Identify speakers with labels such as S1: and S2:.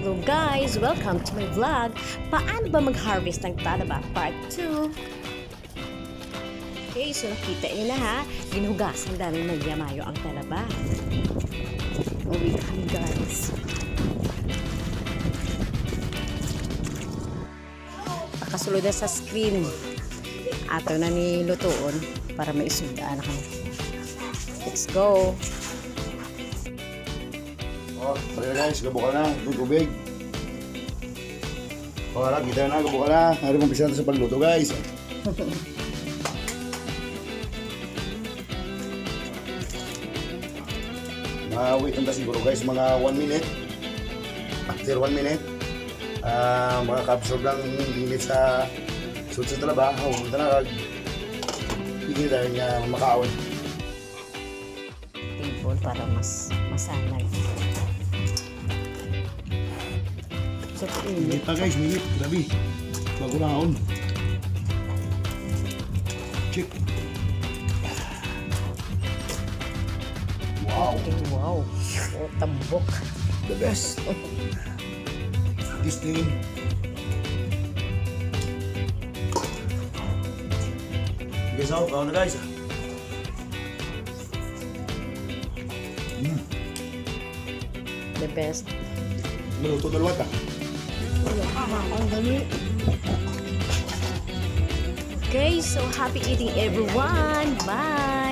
S1: Hello guys! Welcome to my vlog. Paano ba mag-harvest ng talaba? Part 2. Okay, so nakita niyo na ha. Ginugasan namin ng yamayo ang talaba. Uwi kami guys. Nakasulod na sa screen. Ato na ni Lutoon para maisundaan ako. Let's go!
S2: Oh, tara guys, gabo ka na. Tubig. Oh, harap, kita na, gabo ka na. Hari mong pisa sa pagluto guys. Ma-wait lang ta siguro guys, mga 1 minute. After 1 minute, ah mga absorb lang init sa suit sa trabaho. Huwag na kag hindi dahil nga makaawin.
S1: table para mas masanay. Init.
S2: Minit pa guys, minit. Grabe. Bago lang on. Check. Wow.
S1: Wow. Oh, tambok.
S2: The best. This thing. Guys, ako, kaon na guys.
S1: The best.
S2: Na luwat ah.
S1: Okay, so happy eating everyone. Bye!